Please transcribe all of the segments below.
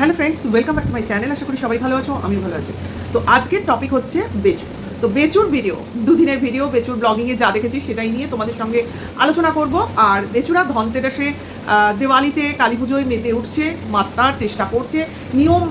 Hello friends welcome back to my channel আশা করি সবাই ভালো আছো আমি ভালো আছি। তো আজকের টপিক হচ্ছে বেচু তো বেচুর ভিডিও দুদিনের ভিডিও বেচুর ব্লগিংয়ে যা দেখেছি সেটাই নিয়ে তোমাদের সঙ্গে আলোচনা করব। আর বেচুরা ধনতেরাসে দিওয়ালিতে কালী পুজোয় মেতে উঠছে মাত্রার চেষ্টা করছে, নিয়ম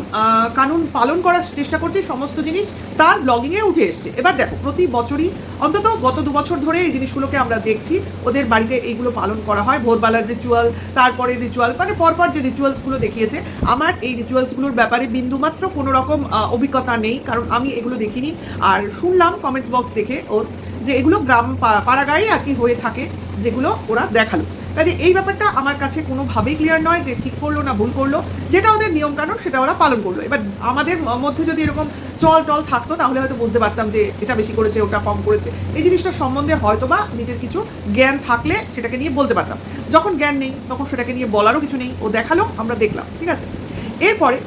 কানুন পালন করার চেষ্টা করছে, সমস্ত জিনিস তার ব্লগিংয়ে উঠে এসছে। এবার দেখো, প্রতি বছরই, অন্তত গত দু বছর ধরে এই জিনিসগুলোকে আমরা দেখছি, ওদের বাড়িতে এইগুলো পালন করা হয়, ভোরবেলার রিচুয়াল তারপরে রিচুয়াল মানে পরপর যে রিচুয়ালসগুলো দেখিয়েছে, আমার এই রিচুয়ালসগুলোর ব্যাপারে বিন্দুমাত্র কোনো রকম অভিজ্ঞতা নেই, কারণ আমি এগুলো দেখিনি। আর শুনলাম কমেন্টস বক্স দেখে ওর যে এগুলো গ্রাম পাড়াগাঁয়ে আর কি হয়ে থাকে, যেগুলো ওরা দেখাল। কাজে এই ব্যাপারটা আমার কাছে কোনোভাবেই ক্লিয়ার নয় যে ঠিক করল না ভুল করল। যেটা ওদের নিয়ম কানুন সেটা ওরা পালন করল। এবার আমাদের মধ্যে যদি এরকম চল টল থাকতো, তাহলে হয়তো বুঝতে পারতাম যে এটা বেশি করেছে, ওটা কম করেছে। এই জিনিসটা সম্বন্ধে হয়তো বা নিজের কিছু জ্ঞান থাকলে সেটাকে নিয়ে বলতে পারতাম। যখন জ্ঞান নেই, তখন সেটাকে নিয়ে বলারও কিছু নেই। ও দেখাল, আমরা দেখলাম, ঠিক আছে? এরপরে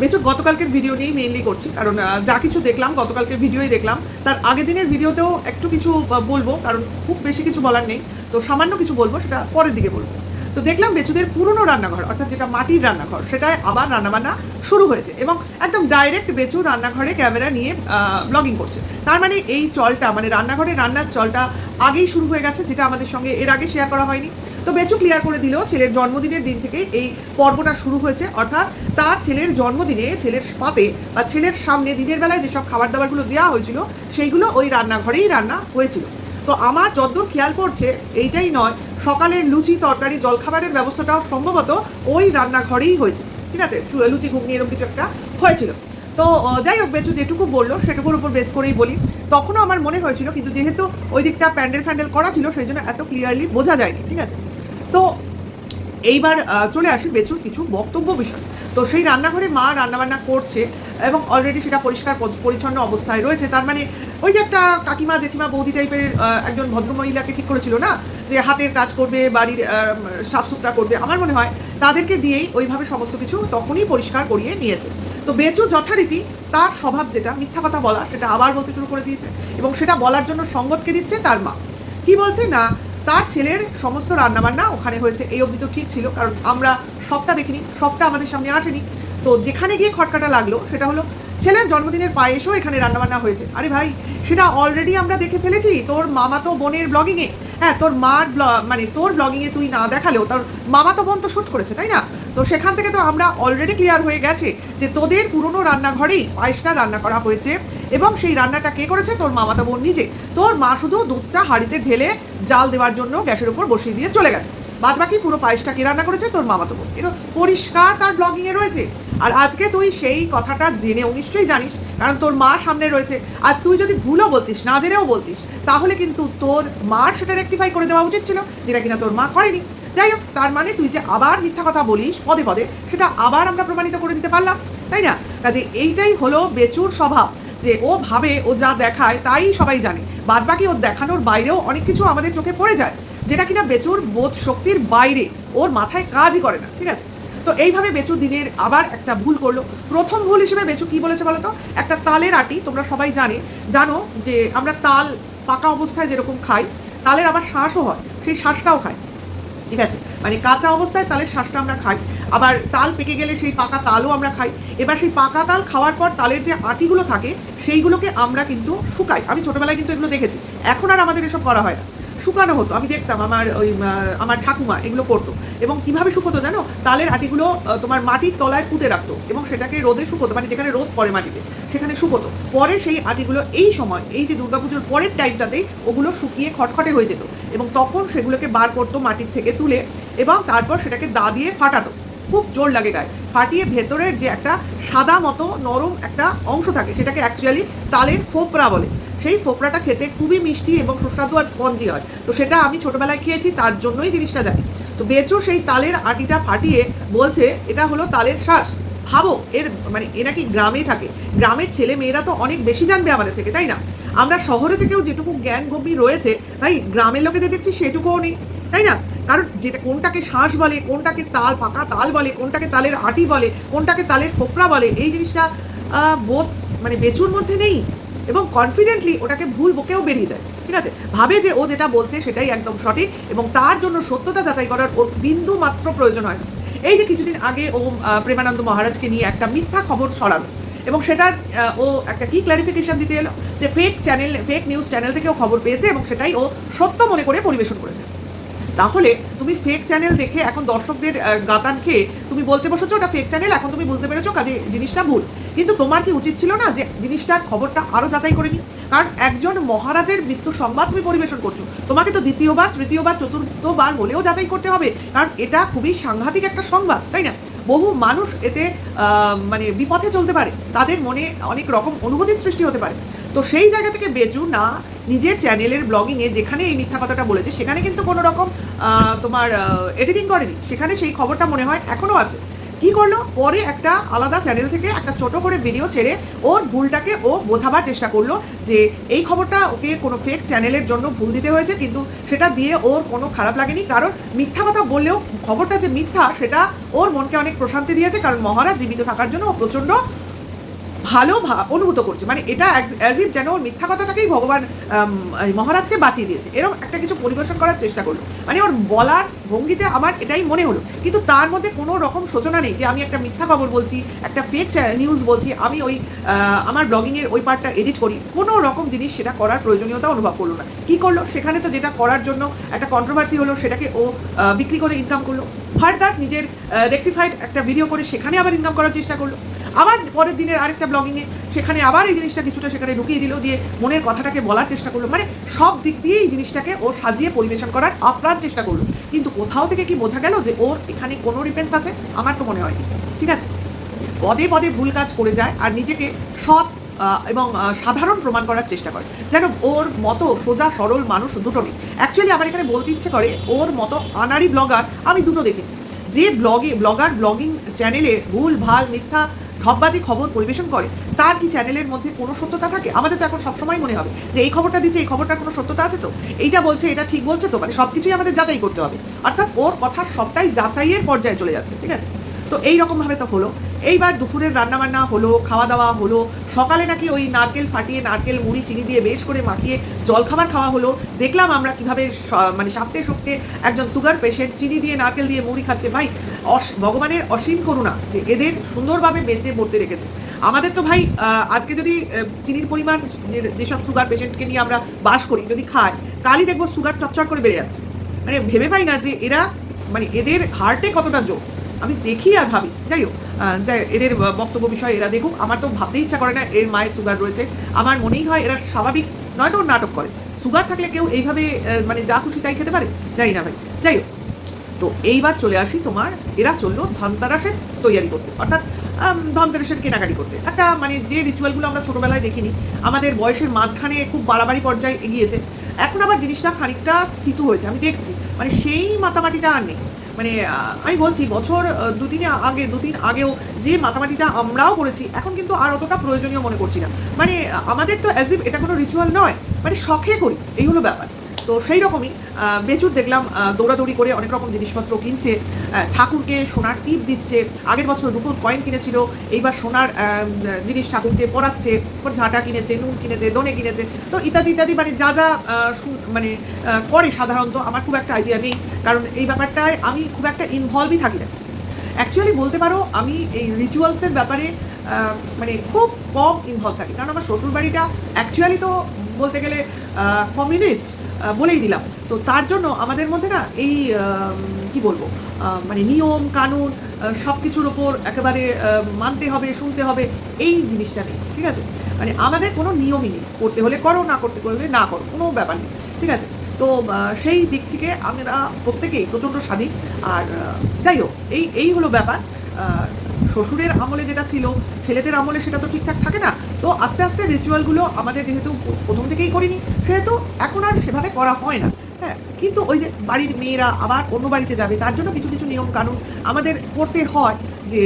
বেচুর গতকালকের ভিডিও নিয়েই মেইনলি করছি। কারণ যা কিছু দেখলাম, গতকালকের ভিডিওই দেখলাম। তার আগের দিনের ভিডিওতেও একটু কিছু বলব, কারণ খুব বেশি কিছু বলার নেই। তো সামান্য কিছু বলব, সেটা পরের দিকে বলব। তো দেখলাম বেচুদের পুরনো রান্নাঘর, অর্থাৎ যেটা মাটির রান্নাঘর, সেটায় আবার রান্নাবান্না শুরু হয়েছে এবং একদম ডাইরেক্ট বেচু রান্নাঘরে ক্যামেরা নিয়ে ব্লগিং করছে। তার মানে এই চলটা মানে রান্নাঘরে রান্নার চলটা আগেই শুরু হয়ে গেছে, যেটা আমাদের সঙ্গে এর আগে শেয়ার করা হয়নি। তো বেচু ক্লিয়ার করে দিল ছেলের জন্মদিনের দিন থেকে এই পর্বটা শুরু হয়েছে। অর্থাৎ তার ছেলের জন্মদিনে ছেলের পাতে বা ছেলের সামনে দিনের বেলায় যেসব খাবার দাবারগুলো দেওয়া হয়েছিল, সেইগুলো ওই রান্নাঘরেই রান্না হয়েছিল। তো আমার যদ্দূর খেয়াল পড়ছে, এইটাই নয়, সকালের লুচি, তরকারি, জলখাবারের ব্যবস্থাটাও সম্ভবত ওই রান্নাঘরেই হয়েছে। ঠিক আছে? লুচি, ঘুগনি এরকম কিছু একটা হয়েছিল। তো যাই হোক, বেচু যেটুকু বলল সেটুকুর উপর বেস করেই বলি। তখনও আমার মনে হয়েছিল, কিন্তু যেহেতু ওই দিকটা প্যান্ডেল ফ্যান্ডেল করা ছিল, সেই জন্য এত ক্লিয়ারলি বোঝা যায়নি। ঠিক আছে? তো এইবার চলে আসি বেচুর কিছু বক্তব্য বিষয়। তো সেই রান্নাঘরে মা রান্নাবান্না করছে এবং অলরেডি সেটা পরিষ্কার পরিচ্ছন্ন অবস্থায় রয়েছে। তার মানে ওই যে একটা কাকিমা, জেঠিমা, বৌদি টাইপের একজন ভদ্রমহিলাকে ঠিক করেছিল না? যে হাতের কাজ করবে, বাড়ির সাফ সুতরা করবে। আমার মনে হয় তাদেরকে দিয়েই ওইভাবে সমস্ত কিছু তখনই পরিষ্কার করিয়ে নিয়েছে। তো বেচু যথারীতি তার স্বভাব যেটা, মিথ্যা কথা বলা, সেটা আবার বলতে শুরু করে দিয়েছে এবং সেটা বলার জন্য সঙ্গতকে দিচ্ছে তার মা। কি বলছে? না তার ছেলের সমস্ত রান্নাবান্না ওখানে হয়েছে। এই অবধি তো ঠিক ছিল, কারণ আমরা সবটা দেখিনি, সবটা আমাদের সামনে আসেনি। তো যেখানে গিয়ে খটকাটা লাগল, সেটা হলো ছেলের জন্মদিনের পায়েসও এখানে রান্নাবান্না হয়েছে। আরে ভাই, সেটা অলরেডি আমরা দেখে ফেলেছি। তোর মামা তো বোনের ব্লগিংয়ে হ্যাঁ তোর মার ব্ল- মানে তোর ব্লগিংয়ে তুই না দেখালেও, তোর মামা তো বোন তো শ্যুট করেছে, তাই না? তো সেখান থেকে তো আমরা অলরেডি ক্লিয়ার হয়ে গেছে যে তোদের পুরনো রান্নাঘরেই পায়েসটা রান্না করা হয়েছে। এবং সেই রান্নাটা কে করেছে? তোর মামাতো বোন নিজে। তোর মা শুধু দুধটা হাঁড়িতে ঢেলে জাল দেওয়ার জন্য গ্যাসের উপর বসিয়ে দিয়ে চলে গেছে। বাদ বাকি পুরো পায়েসটা কে রান্না করেছে? তোর মামাতো বোন। এটা পরিষ্কার তার ব্লগিংয়ে রয়েছে। আর আজকে তুই সেই কথাটা জেনেও নিশ্চয়ই জানিস, কারণ তোর মা সামনে রয়েছে। আজ তুই যদি ভুলও বলতিস, না জেনেও বলতিস, তাহলে কিন্তু তোর মার সেটা রেক্টিফাই করে দেওয়া উচিত ছিল, যেটা কিনা তোর মা করেনি। যাই হোক, তার মানে তুই যে আবার মিথ্যা কথা বলিস পদে পদে, সেটা আবার আমরা প্রমাণিত করে দিতে পারলাম, তাই না? কাজে এইটাই হলো বেচুর স্বভাব। যে ও ভাবে, ও যা দেখায় তাই সবাই জানে। বাদ বাকি ওর দেখানোর বাইরেও অনেক কিছু আমাদের চোখে পড়ে যায়, যেটা কিনা বেচুর বোধ শক্তির বাইরে ওর মাথায় কাজই করে না, ঠিক আছে? তো এইভাবে বেচু দিনের আবার একটা ভুল করল। প্রথম ভুল হিসেবে বেচু কি বলেছে বলো তো? একটা তালের আটি, তোমরা সবাই জানে, জানো যে আমরা তাল পাকা অবস্থায় যেরকম খাই, তালের আবার শ্বাসও হয়, সেই শ্বাসটাও খাই ঠিক আছে? মানে কাঁচা অবস্থায় তালের শ্বাসটা আমরা খাই। আবার তাল পেকে গেলে সেই পাকা তালও আমরা খাই। এবার সেই পাকা তাল খাওয়ার পর তালের যে আটিগুলো থাকে, সেইগুলোকে আমরা কিন্তু শুকাই। আমি ছোটবেলায় কিন্তু এগুলো দেখেছি। এখন আর আমাদের এসব করা হয় না। শুকানো হতো। আমি দেখতাম আমার ওই আমার ঠাকুমা এগুলো করতো। এবং কীভাবে শুকোতো জানো? তালের আটিগুলো তোমার মাটির তলায় পুঁতে রাখতো এবং সেটাকে রোদে শুকোতো। মানে যেখানে রোদ পড়ে মাটিতে, সেখানে শুকোতো। পরে সেই আটিগুলো এই সময়, এই যে দুর্গাপুজোর পরের টাইমটাতেই ওগুলো শুকিয়ে খটখটে হয়ে যেত। এবং তখন সেগুলোকে বার করতো মাটির থেকে তুলে এবং তারপর সেটাকে দা দিয়ে ফাটাতো। খুব জোর লাগে গায়ে। ফাটিয়ে ভেতরের যে একটা সাদা মতো নরম একটা অংশ থাকে, সেটাকে অ্যাকচুয়ালি তালের ফোপরা বলে। সেই ফোপরাটা খেতে খুবই মিষ্টি এবং সুস্বাদু আর স্পঞ্জি হয়। তো সেটা আমি ছোটোবেলায় খেয়েছি, তার জন্যই জিনিসটা জানি। তো বেচো সেই তালের আটিটা ফাটিয়ে বলছে, এটা হলো তালের শ্বাস। ভাবো, এর মানে এ নাকি গ্রামেই থাকে? গ্রামের ছেলে মেয়েরা তো অনেক বেশি জানবে আমাদের থেকে, তাই না? আমরা শহরে থেকেও যেটুকু জ্ঞান গম্ভীর রয়েছে ভাই গ্রামের লোকেদের দেখছি সেটুকুও নেই, তাই না? কারণ যেটা কোনটাকে শ্বাস বলে, কোনটাকে তাল, পাকা তাল বলে, কোনটাকে তালের আটি বলে, কোনটাকে তালের ফোকরা বলে, এই জিনিসটা বোধ মানে বেচুর মধ্যে নেই এবং কনফিডেন্টলি ওটাকে ভুল বকেও বেরিয়ে যায়, ঠিক আছে? ভাবে যে ও যেটা বলছে সেটাই একদম সঠিক এবং তার জন্য সত্যতা যাচাই করার ওর বিন্দু মাত্র প্রয়োজন হয় না। এই যে কিছুদিন আগে ও প্রেমানন্দ মহারাজকে নিয়ে একটা মিথ্যা খবর ছড়ালো এবং সেটার ও একটা কি ক্লারিফিকেশন দিতে এলো? যে fake channel fake news channel থেকে ও খবর পেয়েছে এবং সেটাই ও সত্য মনে করে পরিবেশন করেছে। তাহলে তুমি ফেক চ্যানেল দেখে এখন দর্শকদের গাতান খেয়ে তুমি বলতে বসেছো ওটা ফেক চ্যানেল এখন তুমি বুঝতে পেরেছ কাজে জিনিসটা ভুল। কিন্তু তোমার কি উচিত ছিল না যে জিনিসটার খবরটা আরও যাচাই করে নি? কারণ একজন মহারাজের মৃত্যু সংবাদ তুমি পরিবেশন করছ। তোমাকে তো দ্বিতীয়বার, তৃতীয়বার, চতুর্থবার বলেও যাচাই করতে হবে। কারণ এটা খুবই সাংঘাতিক একটা সংবাদ, তাই না? বহু মানুষ এতে মানে বিপথে চলতে পারে। তাদের মনে অনেক রকম অনুভূতির সৃষ্টি হতে পারে। তো সেই জায়গা থেকে বেচু না নিজের চ্যানেলের ব্লগিংয়ে যেখানে এই মিথ্যা কথাটা বলেছে, সেখানে কিন্তু কোনো রকম তোমার এডিটিং করেনি। সেখানে সেই খবরটা মনে হয় এখনও আছে। কি করল? পরে একটা আলাদা চ্যানেল থেকে একটা ছোট করে ভিডিও ছেড়ে ওর ভুলটাকে ও বোঝাবার চেষ্টা করল যে এই খবরটা ওকে কোনো ফেক চ্যানেলের জন্য ভুল দিতে হয়েছে, কিন্তু সেটা দিয়ে ওর কোনো খারাপ লাগেনি। কারণ মিথ্যা কথা বললেও খবরটা যে মিথ্যা, সেটা ওর মনকে অনেক প্রশান্তি দিয়েছে। কারণ মহারাজ জীবিত থাকার জন্য ও প্রচণ্ড ভালো অনুভূত করছে। মানে এটা অ্যাজ ইফ যেন ওর মিথ্যা কথাটাকেই ভগবান মহারাজকে বাঁচিয়ে দিয়েছে। এরকম একটা কিছু পরিবেশন করার চেষ্টা করল। মানে ওর বলার ভঙ্গিতে আমার এটাই মনে হলো। কিন্তু তার মধ্যে কোনো রকম সূচনা নেই যে আমি একটা মিথ্যা খবর বলছি, একটা ফেক নিউজ বলছি, আমি ওই আমার ব্লগিংয়ের ওই পার্টটা এডিট করি। কোনো রকম জিনিস সেটা করার প্রয়োজনীয়তা অনুভব করল না। কি করল? সেখানে তো যেটা করার জন্য একটা কন্ট্রোভার্সি হলো, সেটাকে ও বিক্রি করে ইনকাম করল। ফার্দার নিজের রেকটিফাইড একটা ভিডিও করে সেখানে আবার ইনকাম করার চেষ্টা করল। আবার পরের দিনের আরেকটা ব্লগিংয়ে সেখানে আবার এই জিনিসটা কিছুটা সেখানে ঢুকিয়ে দিল, দিয়ে মনের কথাটাকে বলার চেষ্টা করল। মানে সব দিক দিয়ে এই জিনিসটাকে ও সাজিয়ে পরিবেশন করার আপ্রাণ চেষ্টা করল। কিন্তু কোথাও থেকে কি বোঝা গেল যে ওর এখানে কোনো রিফেন্স আছে? আমার তো মনে হয়নি। ঠিক আছে? পদে পদে ভুল কাজ করে যায় আর নিজেকে সৎ এবং সাধারণ প্রমাণ করার চেষ্টা করে। যেন ওর মতো সোজা, সরল মানুষ দুটো নেই। অ্যাকচুয়ালি আমার এখানে বলতে ইচ্ছে করে, ওর মতো আনারি ব্লগার আমি দুটো দেখি যে ব্লগে ব্লগার ব্লগিং চ্যানেলে ভুল, ভালো, মিথ্যা ঠকবাজি খবর পরিবেশন করে, তার কি চ্যানেলের মধ্যে কোনো সত্যতা থাকে? আমাদের তো এখন সবসময় মনে হবে যে এই খবরটা দিচ্ছে, এই খবরটার কোনো সত্যতা আছে তো? এইটা বলছে, এটা ঠিক বলছে তো? মানে সব কিছুই আমাদের যাচাই করতে হবে। অর্থাৎ ওর কথা সবটাই যাচাইয়ের পর্যায়ে চলে যাচ্ছে, ঠিক আছে? তো এই রকমভাবে তো হলো। এইবার দুপুরের রান্নাবান্না হলো খাওয়া দাওয়া হলো, সকালে নাকি ওই নারকেল ফাটিয়ে নারকেল, মুড়ি, চিনি দিয়ে বেশ করে মাখিয়ে জলখাবার খাওয়া হলো। দেখলাম আমরা কীভাবে মানে সাপটে সুপটে একজন সুগার পেশেন্ট চিনি দিয়ে নারকেল দিয়ে মুড়ি খাচ্ছে। ভাই ভগবানের অসীম করুণা যে এদের সুন্দরভাবে বেঁচে পড়তে রেখেছে। আমাদের তো ভাই আজকে যদি চিনির পরিমাণ যেসব সুগার পেশেন্টকে নিয়ে আমরা বাস করি, যদি খাই কালই দেখব সুগার চটচট করে বেড়ে যাচ্ছে। মানে ভেবে পাই না যে এরা মানে এদের হার্টে কতটা জোর। আমি দেখি আর ভাবি। যাই হোক যাই এদের বক্তব্য বিষয়ে এরা দেখুক। আমার তো ভাবতেই ইচ্ছা করে না এর মায়ের সুগার রয়েছে। আমার মনেই হয় এরা স্বাভাবিক নয়তো নাটক করে। সুগার থাকলে কেউ এইভাবে মানে যা খুশি তাই খেতে পারে? জানি না ভাই। যাই হোক, তো এইবার চলে আসি তোমার, এরা চলল ধনতারাসের তৈয়ারি করতে। অর্থাৎ ধনতেরাসের কেনাকাটি করতে। একটা মানে যে রিচুয়ালগুলো আমরা ছোটোবেলায় দেখিনি, আমাদের বয়সের মাঝখানে খুব বাড়াবাড়ি পর্যায়ে এগিয়েছে। এখন আবার জিনিসটা খানিকটা স্থিত হয়েছে, আমি দেখছি। মানে সেই মাতামাটিটা আর নেই। মানে আমি বলছি, বছর দু তিন আগে দু তিন আগেও যে মাতামাটিটা আমরাও করেছি, এখন কিন্তু আর অতটা প্রয়োজনীয় মনে করছি না। মানে আমাদের তো অ্যাজ ইফ এটা কোনো রিচুয়াল নয়। মানে শখে করি, এই হলো ব্যাপার। তো সেই রকমই বেচুর দেখলাম দৌড়াদৌড়ি করে অনেক রকম জিনিসপত্র কিনছে। ঠাকুরকে সোনার টিপ দিচ্ছে, আগের বছর রূপোর কয়েন কিনেছিল, এইবার সোনার জিনিস ঠাকুরকে পরাচ্ছে ঝাঁটা কিনেছে, নুন কিনেছে দনে কিনেছে, তো ইত্যাদি ইত্যাদি মানে যা যা মানে করে সাধারণত, আমার খুব একটা আইডিয়া নেই, কারণ এই ব্যাপারটায় আমি খুব একটা ইনভলভই থাকি না। অ্যাকচুয়ালি বলতে পারো, আমি এই রিচুয়ালসের ব্যাপারে মানে খুব কম ইনভলভ থাকি, কারণ আমার শ্বশুরবাড়িটা অ্যাকচুয়ালি তো বলতে গেলে কমিউনিস্ট বলেই দিলাম। তো তার জন্য আমাদের মধ্যে না এই কি বলব মানে নিয়ম, কানুন সব কিছুর ওপর একেবারে মানতে হবে, শুনতে হবে, এই জিনিসটা নেই, ঠিক আছে? মানে আমাদের কোনো নিয়মই নেই, করতে হলে করো, না করতে হলে না করো, কোনো ব্যাপার নেই, ঠিক আছে? তো সেই দিক থেকে আমরা প্রত্যেকেই প্রচণ্ড স্বাধীন, আর যাই হোক, এই এই হলো ব্যাপার শ্বশুরের আমলে যেটা ছিল, ছেলেদের আমলে সেটা তো ঠিকঠাক থাকে না। তো আস্তে আস্তে রিচুয়ালগুলো আমাদের যেহেতু প্রথম থেকেই করিনি, সেহেতু এখন আর সেভাবে করা হয় না। হ্যাঁ কিন্তু ওই যে বাড়ির মেয়েরা আবার অন্য বাড়িতে যাবে, তার জন্য কিছু কিছু নিয়ম কানুন আমাদের করতে হয়। যে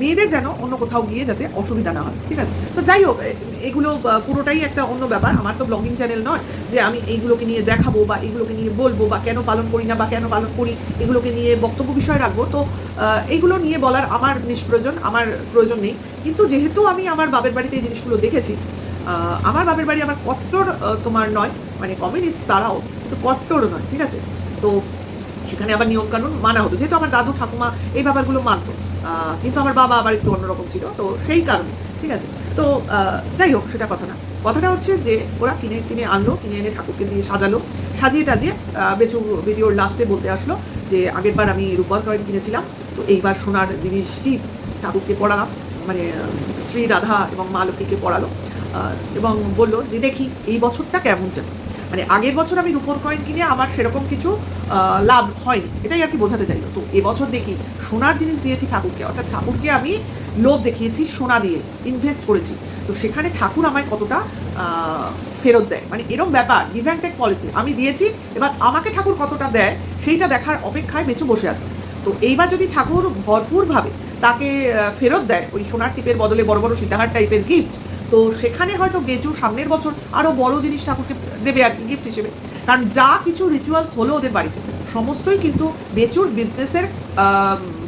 মেয়েদের যেন অন্য কোথাও গিয়ে যাতে অসুবিধা না হয়, ঠিক আছে? তো যাই হোক এগুলো পুরোটাই একটা অন্য ব্যাপার। আমার তো ব্লগিং চ্যানেল নয় যে আমি এইগুলোকে নিয়ে দেখাবো বা এইগুলোকে নিয়ে বলব বা কেন পালন করি না বা কেন পালন করি, এগুলোকে নিয়ে বক্তব্য বিষয় রাখব। তো এইগুলো নিয়ে বলার আমার নিষ্প্রয়োজন, আমার প্রয়োজন নেই। কিন্তু যেহেতু আমি আমার বাপের বাড়িতে এই জিনিসগুলো দেখেছি আমার বাপের বাড়ি আমার কট্টর তোমার নয় মানে কমিউনিস্ট তারাও, কিন্তু কট্টর নয়, ঠিক আছে? তো সেখানে আবার নিয়মকানুন মানা হতো। যেহেতু আমার দাদু, ঠাকুমা এই ব্যাপারগুলো মানতো। কিন্তু আমার বাবা আবার একটু অন্যরকম ছিল, তো সেই কারণে, ঠিক আছে? তো যাই হোক, সেটা কথা না। কথাটা হচ্ছে যে, ওরা কিনে কিনে আনলো, কিনে এনে ঠাকুরকে দিয়ে সাজালো, সাজিয়ে টাজিয়ে বেচু ভিডিওর লাস্টে বলতে আসলো যে আগেরবার আমি রূপার কয়েন কিনেছিলাম, তো এইবার সোনার জিনিসটি ঠাকুরকে পড়ালাম মানে শ্রী রাধা এবং মা লক্ষ্মীকে পড়ালো এবং বলল যে, দেখি, এই বছরটা কেমন যাবে মানে আগের বছর আমি রূপোর কয়েন কিনে আমার সেরকম কিছু লাভ হয়নি। এটাই আর কি বোঝাতে চাইলো। তো এবছর দেখি সোনার জিনিস দিয়েছি ঠাকুরকে। অর্থাৎ ঠাকুরকে আমি লোভ দেখিয়েছি, সোনা দিয়ে ইনভেস্ট করেছি। তো সেখানে ঠাকুর আমায় কতটা ফেরত দেয়? মানে এরকম ব্যাপার গিভ অ্যান্ড টেক পলিসি আমি দিয়েছি, এবার আমাকে ঠাকুর কতটা দেয়, সেইটা দেখার অপেক্ষায় বেঁচে বসে আছে। তো এইবার যদি ঠাকুর ভরপুরভাবে তাকে ফেরত দেয়, ওই সোনার টিপের বদলে বড় বড় সীতাহার টাইপের গিফট তো সেখানে হয়তো বেচু সামনের বছর আরও বড় জিনিস ঠাকুরকে দেবে আর কি গিফট হিসেবে। কারণ যা কিছু রিচুয়ালস হলো ওদের বাড়িতে, সমস্তই কিন্তু বেচুর বিজনেসের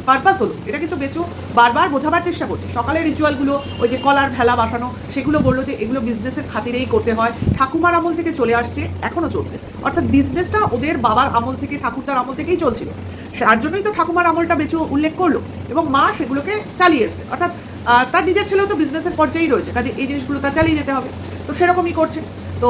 পারপাস হলো। এটা কিন্তু বেচু বারবার বোঝাবার চেষ্টা করছে। সকালের রিচুয়ালগুলো ওই যে কলার ভেলা বাসানো, সেগুলো বলল যে এগুলো বিজনেসের খাতিরেই করতে হয়। ঠাকুমার আমল থেকে চলে আসছে এখনও চলছে। অর্থাৎ বিজনেসটা ওদের বাবার আমল থেকে, ঠাকুরদার আমল থেকেই চলছিল। তার জন্যই তো ঠাকুমার আমলটা বেচু উল্লেখ করল এবং মা সেগুলোকে চালিয়ে এসছে। অর্থাৎ তার নিজের ছেলেও তো বিজনেসের পর্যায়েই রয়েছে, কাজে এই জিনিসগুলো তার চালিয়ে যেতে হবে। তো সেরকমই করছে। তো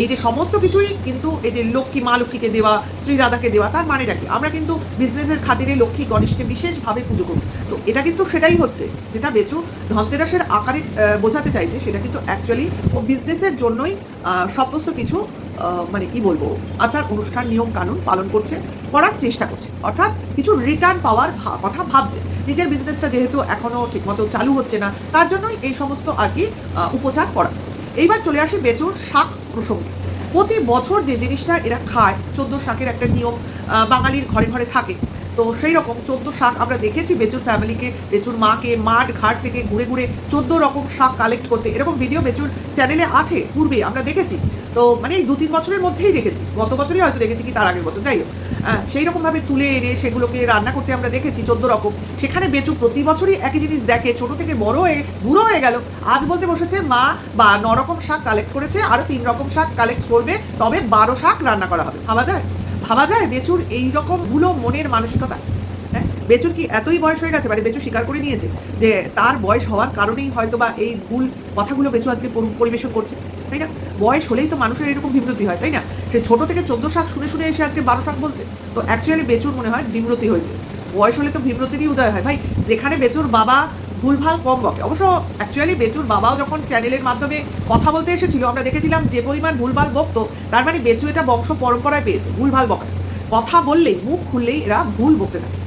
এই যে সমস্ত কিছুই কিন্তু এই যে লক্ষ্মী, মা লক্ষ্মীকে দেওয়া, শ্রী রাধাকে দেওয়া, তার মানেটা কি? আমরা কিন্তু বিজনেসের খাতিরে লক্ষ্মী গণেশকে বিশেষভাবে পুজো করি তো এটা কিন্তু সেটাই হচ্ছে, যেটা বেচু ধনতেরাসের আকারে বোঝাতে চাইছে, সেটা কিন্তু অ্যাকচুয়ালি ও বিজনেসের জন্যই সমস্ত কিছু মানে কি বলব, আচার, অনুষ্ঠান, নিয়ম কানুন পালন করছে, করার চেষ্টা করছে। অর্থাৎ কিছু রিটার্ন পাওয়ার কথা ভাবছে। নিজের বিজনেসটা যেহেতু এখনও ঠিকমতো চালু হচ্ছে না, তার জন্যই এই সমস্ত আর কি উপচার করা। এইবার চলে আসি বেচুর শাক প্রসঙ্গে। প্রতি বছর যে জিনিসটা এরা খায়, চোদ্দ শাকের একটা নিয়ম বাঙালির ঘরে ঘরে থাকে তো সেই রকম চোদ্দ শাক আমরা দেখেছি। বেচুর ফ্যামিলিকে বেচুর মাকে, মাঠ, ঘাট থেকে ঘুরে ঘুরে চোদ্দ রকম শাক কালেক্ট করতে। এরকম ভিডিও বেচুর চ্যানেলে আছে, পূর্বে আমরা দেখেছি। তো মানে এই দু তিন বছরের মধ্যেই দেখেছি। গত বছরই হয়তো দেখেছি কি তার আগের বছর, যাই হোক। সেই রকমভাবে তুলে এনে সেগুলোকে রান্না করতে আমরা দেখেছি চোদ্দ রকম। সেখানে বেচু প্রতি বছরই একই জিনিস দেখে। ছোট থেকে বড় হয়ে, বুড়ো হয়ে গেল, আজ বলতে বসেছে মা, বা ন রকম শাক কালেক্ট করেছে আরও তিন রকম শাক কালেক্ট করবে, তবে বারো শাক রান্না করা হবে। ভাবা যায়। ভাবা যায়? বেচুর এই রকম ভুলো মনের মানসিকতা। হ্যাঁ? বেচুর কি এতই বয়স হয়ে গেছে মানে বেচু স্বীকার করে নিয়েছে যে তার বয়স হওয়ার কারণেই হয়তো বা এই ভুল কথাগুলো বেচু আজকে পরিবেশন করছে, তাই না? বয়স হলেই তো মানুষের এরকম বিমৃতি হয়, তাই না? সে ছোট থেকে চোদ্দ শাক শুনে শুনে এসে আজকে বারো শাক বলছে। তো অ্যাকচুয়ালি বেচুর মনে হয় বিমৃতি হয়েছে। বয়স হলে তো বিমৃতিরই উদয় হয়। ভাই, যেখানে বেচুর বাবা ভুলভাল কম বকে। অবশ্য অ্যাকচুয়ালি বেচুর বাবাও যখন চ্যানেলের মাধ্যমে কথা বলতে এসেছিল, আমরা দেখেছিলাম যে পরিমাণ ভুলভাল বকতো, তার মানে বেচু এটা বংশ পরম্পরায় পেয়েছে, ভুলভাল বকা কথা বললেই, মুখ খুললেই এরা ভুল বকতে থাকে।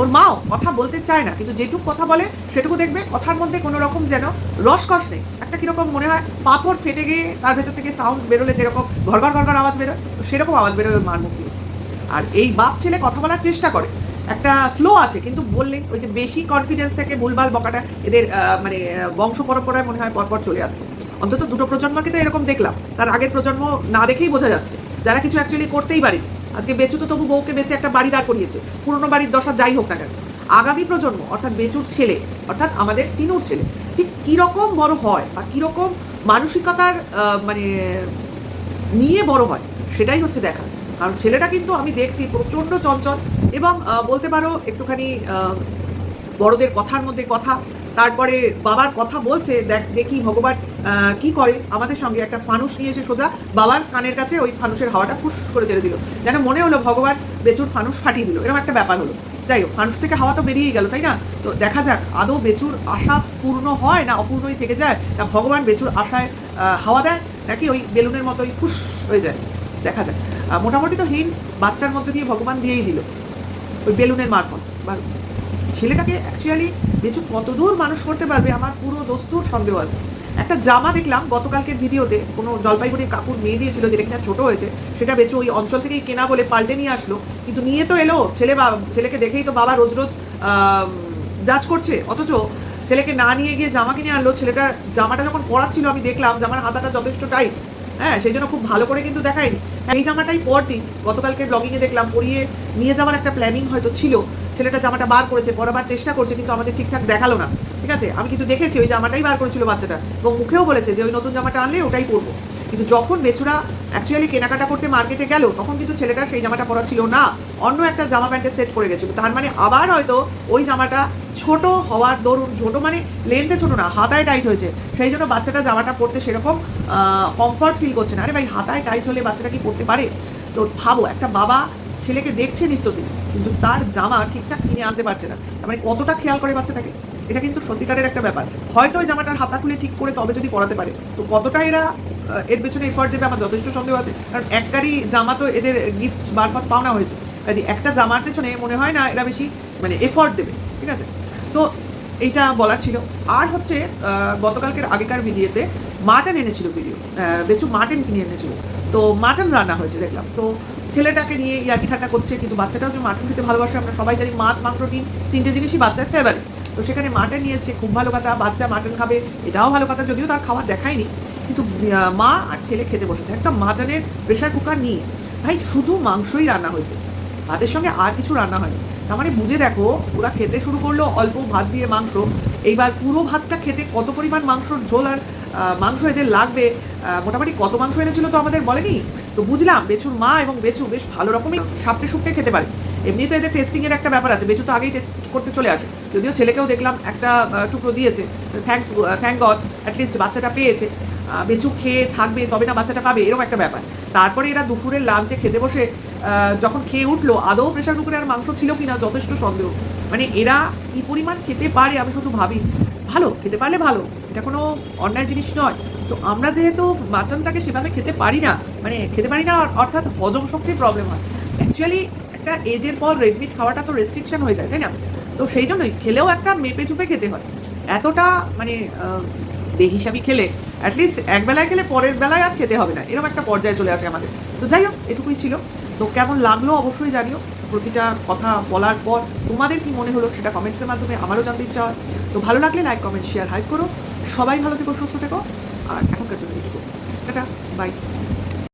ওর মাও কথা বলতে চায় না, কিন্তু যেটুকু কথা বলে, সেটুকু দেখবে কথার মধ্যে কোনো রকম যেন রসকস নেই। একটা কীরকম মনে হয়, পাথর ফেটে গিয়ে তার ভেতর থেকে সাউন্ড বেরোলে যেরকম ঘর ঘর ঘর আওয়াজ বেরোয় সেরকম আওয়াজ বেরোয় ওর মার মুখ আর এই বাপ ছেলে কথা বলার চেষ্টা করে একটা ফ্লো আছে, কিন্তু বললে ওই যে বেশি কনফিডেন্স থেকে ভুলভাল বকাটা এদের মানে বংশ পরম্পরায় মনে হয় পরপর চলে আসছে। অন্তত দুটো প্রজন্মকে তো এরকম দেখলাম। তার আগের প্রজন্ম না দেখেই বোঝা যাচ্ছে। যারা কিছু অ্যাকচুয়ালি করতেই পারেনি। আজকে বেচু তো তবু বউকে বেঁচে একটা বাড়ি দাঁড় করিয়েছে। পুরনো বাড়ির দশা যাই হোক না কেন। আগামী প্রজন্ম, অর্থাৎ বেচুর ছেলে, অর্থাৎ আমাদের তিনুর ছেলে, ঠিক কীরকম বড় হয় বা কীরকম মানসিকতার মানে নিয়ে বড় হয়, সেটাই হচ্ছে দেখা। কারণ ছেলেটা কিন্তু আমি দেখছি প্রচণ্ড চঞ্চল এবং বলতে পারো একটুখানি বড়দের কথার মধ্যে কথা। তারপরে বাবার কথা বলছে, দেখ, দেখি ভগবান কি করে? আমাদের সঙ্গে একটা ফানুস নিয়ে এসে সোজা বাবার কানের কাছে ওই ফানুসের হাওয়াটা ফুস করে ছেড়ে দিল। যেন মনে হলো ভগবান বেচুর ফানুস ফাটিয়ে দিল। এরকম একটা ব্যাপার হলো। যাই হোক, ফানুস থেকে হাওয়া তো বেরিয়েই গেল, তাই না? তো দেখা যাক, আদৌ বেচুর আশা পূর্ণ হয় না অপূর্ণই থেকে যায়? না ভগবান বেচুর আশায় হাওয়া দেয়? নাকি ওই বেলুনের মতোই ফুস হয়ে যায়? দেখা যাক। মোটামুটি তো হিন্টস বাচ্চার মধ্যে দিয়ে ভগবান দিয়েই দিল। ওই বেলুনের মারফত। বা ছেলেটাকে অ্যাকচুয়ালি বেচু কতদূর মানুষ করতে পারবে আমার পুরো দস্তুর সন্দেহ আছে। একটা জামা দেখলাম গতকালকের ভিডিওতে, কোনো জলপাইগুড়ির কাকুর মেয়ে দিয়েছিল যেটা কিনা ছোটো হয়েছে, সেটা বেচু ওই অঞ্চল থেকেই কেনা বলে পাল্টে নিয়ে আসলো। কিন্তু নিয়ে তো এলো, ছেলে বা, ছেলেকে দেখেই তো বাবা রোজ রোজ জাজ করছে। অথচ ছেলেকে না নিয়ে গিয়ে জামা কিনে আনলো, ছেলেটার জামাটা যখন পরাচ্ছিল আমি দেখলাম, জামার হাতাটা যথেষ্ট টাইট হ্যাঁ সেই জন্য খুব ভালো করে কিন্তু দেখায়নি। হ্যাঁ, এই জামাটাই পরতি। গতকালকে ব্লগিংয়ে দেখলাম পরিয়ে নিয়ে যাওয়ার একটা প্ল্যানিং হয়তো ছিল। ছেলেটা জামাটা বার করেছে পরাবার চেষ্টা করছে কিন্তু আমাদের ঠিকঠাক দেখাল না। ঠিক আছে? আমি কিন্তু দেখেছি ওই জামাটাই বার করেছিল বাচ্চাটা। এবং মুখেও বলেছে যে ওই নতুন জামাটা আনলে ওটাই পরবো। কিন্তু যখন বেচুরা অ্যাকচুয়ালি কেনাকাটা করতে মার্কেটে গেল তখন কিন্তু ছেলেটা সেই জামাটা পরা ছিল না। অন্য একটা জামা প্যান্টের সেট করে গেছিল। তার মানে আবার হয়তো ওই জামাটা ছোট হওয়ার দরুন, ছোট মানে লেন্থে ছোট না, হাতায় টাইট হয়েছে। সেই জন্য বাচ্চাটা জামাটা পরতে সেরকম কমফর্ট ফিল করছে না। আরে ভাই, হাতায় টাইট হলে বাচ্চাটা কি পরতে পারে? তো ভাবো, একটা বাবা ছেলেকে দেখছে নিত্যদিন, কিন্তু তার জামা ঠিকঠাক কিনে আনতে পারছে না। মানে কতটা খেয়াল করে বাচ্চাটাকে? এটা কিন্তু সত্যিকারের একটা ব্যাপার। হয়তো ওই জামাটার হাতা খুলে ঠিক করে তবে যদি পরাতে পারে। তো কতটা এরা এর পেছনে এফার্ট দেবে আমার যথেষ্ট সন্দেহ আছে। কারণ এক গাড়ি জামা তো এদের গিফট মারফত পাওনা হয়েছে। কাজে একটা জামার পেছনে মনে হয় না এরা বেশি মানে এফর্ট দেবে। ঠিক আছে? তো এইটা বলার ছিল। আর হচ্ছে গতকালকের আগেকার ভিডিওতে মাটন এনেছিল ভিডিও বেচু মাটন কিনে এনেছিল। তো মাটন রান্না হয়েছে, দেখলাম। তো ছেলেটাকে নিয়ে ইয়ার্কি ঠাট্টা করছে, কিন্তু বাচ্চাটাও যে মাটন খেতে ভালোবাসে, আমরা সবাই জানি মাছ, মাংস, ডিম তিনটে জিনিসই বাচ্চার ফেভারিট তো সেখানে মাটন নিয়ে এসছে খুব ভালো কথা, বাচ্চা মাটন খাবে, এটাও ভালো কথা, যদিও তার খাবার দেখায়নি। কিন্তু মা আর ছেলে খেতে বসেছে। একটা মাটনের প্রেশার কুকার নিয়ে। ভাই, শুধু মাংসই রান্না হয়েছে। ভাতের সঙ্গে আর কিছু রান্না হয়নি। তার মানে বুঝে দেখো, ওরা খেতে শুরু করল অল্প ভাত দিয়ে মাংস। এইবার পুরো ভাতটা খেতে কত পরিমাণ মাংসর ঝোল আর মাংস এদের লাগবে মোটামুটি কত মাংস এনেছিল তো আমাদের বলেনি? তো বুঝলাম, বেচুর মা এবং বেচু বেশ ভালো রকমই সাপটে সুপটে খেতে পারে। এমনি তো এদের টেস্টিংয়ের একটা ব্যাপার আছে, বেচু তো আগেই টেস্ট করতে চলে আসে। যদিও ছেলেকেও দেখলাম একটা টুকরো দিয়েছে। থ্যাঙ্কস থ্যাংক গড অ্যাটলিস্ট বাচ্চাটা পেয়েছে। বেচু খেয়ে থাকবে, তবে না বাচ্চাটা পাবে, এরকম একটা ব্যাপার। তারপরে এরা দুপুরের লাঞ্চে খেতে বসে যখন খেয়ে উঠল, আদৌ প্রেশার কুকারে আর মাংস ছিল কিনা যথেষ্ট সন্দেহ। মানে এরা কি পরিমাণ খেতে পারে আমি শুধু ভাবি। ভালো, খেতে পারলে ভালো, এটা কোনো অন্যায় জিনিস নয়। তো আমরা যেহেতু মাটনটাকে সেভাবে খেতে পারি না মানে খেতে পারি না, অর্থাৎ হজম শক্তির প্রবলেম হয়। অ্যাকচুয়ালি একটা এজের পর রেড মিট খাওয়াটা তো রেস্ট্রিকশন হয়ে যায়, তাই না? তো সেই জন্যই, খেলেও একটা মেপে চুপে খেতে হয়। এতটা মানে বেহিসাবি খেলে অ্যাটলিস্ট এক বেলায় খেলে পরের বেলায় আর খেতে হবে না। এরকম একটা পর্যায়ে চলে আসে আমাদের। তো যাই হোক, এটুকুই ছিল। তো কেমন লাগল অবশ্যই জানিও। প্রতিটা কথা বলার পর তোমাদের কি মনে হলো সেটা কমেন্টসের মাধ্যমে আমারও জানতে ইচ্ছা হয়। তো ভালো লাগলে লাইক কমেন্ট শেয়ার হাইক করো। সবাই ভালো থেকো, সুস্থ থেকো। আর এখনকার জন্য এটুকু। Tata bye